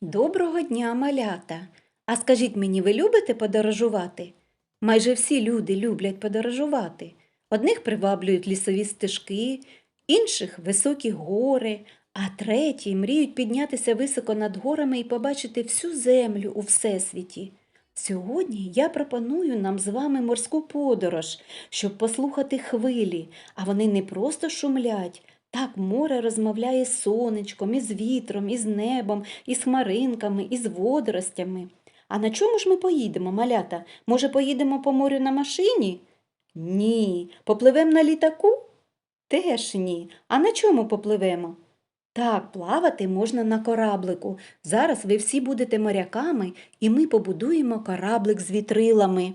Доброго дня, малята! А скажіть мені, ви любите подорожувати? Майже всі люди люблять подорожувати. Одних приваблюють лісові стежки, інших високі гори, а треті мріють піднятися високо над горами і побачити всю землю у всесвіті. Сьогодні я пропоную нам з вами морську подорож, щоб послухати хвилі, а вони не просто шумлять. Так море розмовляє з сонечком, із вітром, із небом, із хмаринками, із водоростями. А на чому ж ми поїдемо, малята? Може, поїдемо по морю на машині? Ні. Попливемо на літаку? Теж ні. А на чому попливемо? Так, плавати можна на кораблику. Зараз ви всі будете моряками, і ми побудуємо кораблик з вітрилами.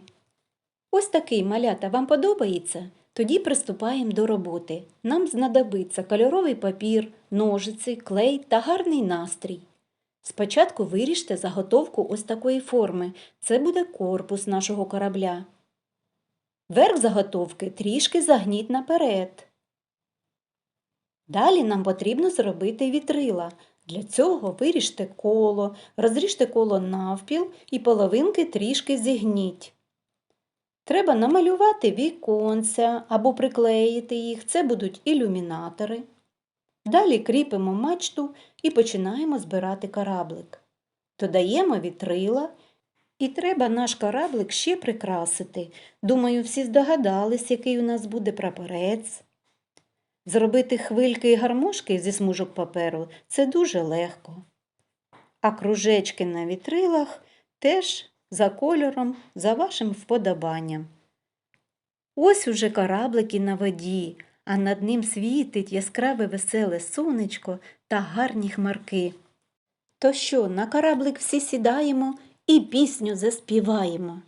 Ось такий малята вам подобається? Тоді приступаємо до роботи. Нам знадобиться кольоровий папір, ножиці, клей та гарний настрій. Спочатку виріжте заготовку ось такої форми. Це буде корпус нашого корабля. Верх заготовки трішки загніть наперед. Далі нам потрібно зробити вітрила. Для цього виріжте коло, розріжте коло навпіл і половинки трішки зігніть. Треба намалювати віконця або приклеїти їх, це будуть ілюмінатори. Далі кріпимо мачту і починаємо збирати кораблик. Додаємо вітрила і треба наш кораблик ще прикрасити. Думаю, всі здогадались, який у нас буде прапорець. Зробити хвильки і гармошки зі смужок паперу це дуже легко. А кружечки на вітрилах теж за кольором, за вашим вподобанням. Ось уже кораблики на воді, а над ним світить яскраве веселе сонечко та гарні хмарки. То що, на кораблик всі сідаємо і пісню заспіваємо.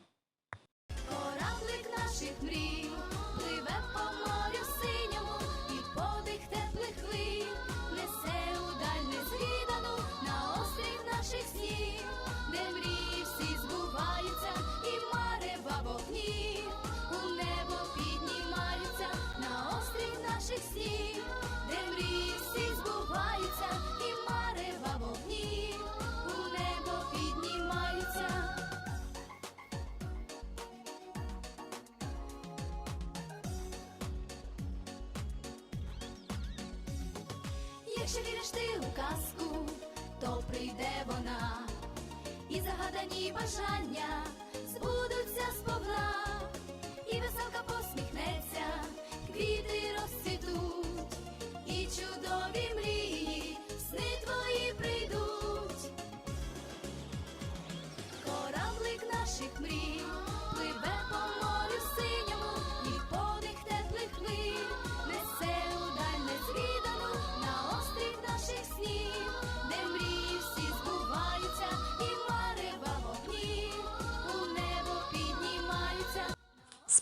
Якщо віриш ти у казку, то прийде вона, і загадані бажання збудуться сповна, і веселка посміхнеться, квіти розцвітуть, і чудові мрії, сни твої прийдуть. Кораблик наших мрій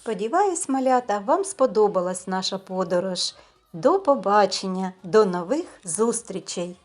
Сподіваюсь, малята, вам сподобалась наша подорож. До побачення, до нових зустрічей!